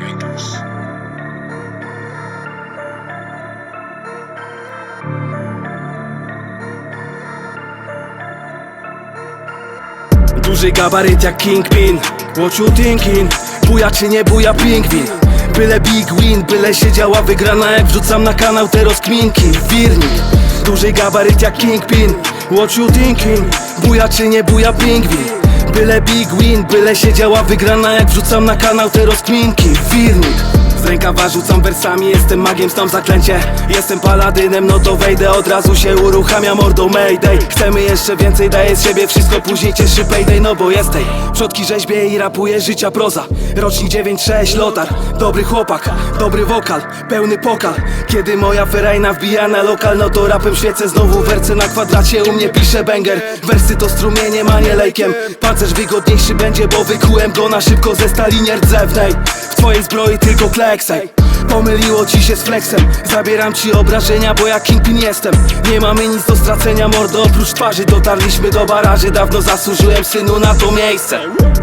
gritos. Duży gabaryt jak Kingpin What you thinking? Buja czy nie buja pingwin? Byle big win, byle się działa wygrana Jak wrzucam na kanał te rozkminki Wirnik Duży gabaryt jak Kingpin What you thinking? Buja czy nie buja pingwin? Byle big win, byle się działa wygrana Jak wrzucam na kanał te rozkminki. Wirnik z rękawa rzucam wersami, jestem magiem, znam zaklęcie. Jestem paladynem, no to wejdę, od razu się uruchamia mordą Mayday. Chcemy jeszcze więcej, daję z siebie wszystko, później cieszy payday No bo jesteś, przodki rzeźbie i rapuje życia proza. Rocznik 9-6, lotar, dobry chłopak, dobry wokal, pełny pokal. Kiedy moja ferajna wbija na lokal, no to rapem świecę Znowu werce na kwadracie, u mnie pisze banger Wersy to strumieniem, a nie lejkiem. Pancerz wygodniejszy będzie, bo wykułem go na szybko ze stali nierdzewnej W twojej zbroi tylko kleksej Pomyliło ci się z flexem. Zabieram ci obrażenia, bo ja kingpin jestem. Nie mamy nic do stracenia, mordo Oprócz twarzy. Dotarliśmy do baraży. Dawno zasłużyłem synu na to miejsce.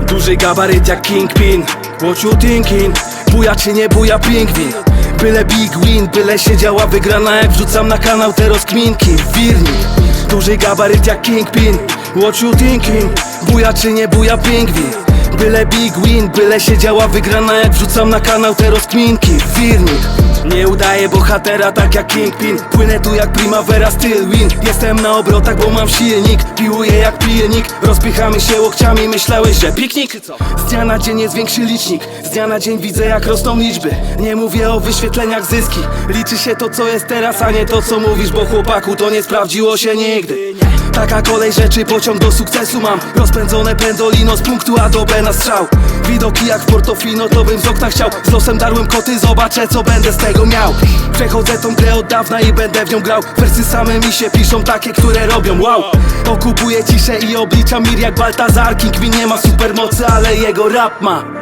Duży gabaryt jak kingpin. What you thinking? Buja czy nie buja pingwin? Byle big win, byle się działa wygrana. Jak wrzucam na kanał te rozkminki Wirnik Duży gabaryt jak kingpin. What you thinking? Buja czy nie buja pingwin? Byle big win, byle się działa wygrana Jak wrzucam na kanał te rozkminki. Wirnik nie udaję bohatera tak jak Kingpin. Płynę tu jak Primavera, still win. Jestem na obrotach, bo mam silnik. Piłuję jak pijnik Rozpychamy się łokciami, myślałeś, że piknik? Z dnia na dzień jest większy licznik. Z dnia na dzień widzę jak rosną liczby. Nie mówię o wyświetleniach zyski. Liczy się to co jest teraz, a nie to co mówisz Bo chłopaku to nie sprawdziło się nigdy Taka kolej rzeczy, pociąg do sukcesu mam. Rozpędzone pendolino z punktu A do B na strzał. Widoki jak w Portofino, to bym z okna chciał. Z losem darłem koty, zobaczę co będę z tego miał. Przechodzę tą grę od dawna i będę w nią grał. Wersy same mi się piszą, takie, które robią. Wow! Okupuję ciszę i obliczam mir jak Baltazar. King mi nie ma supermocy, ale jego rap ma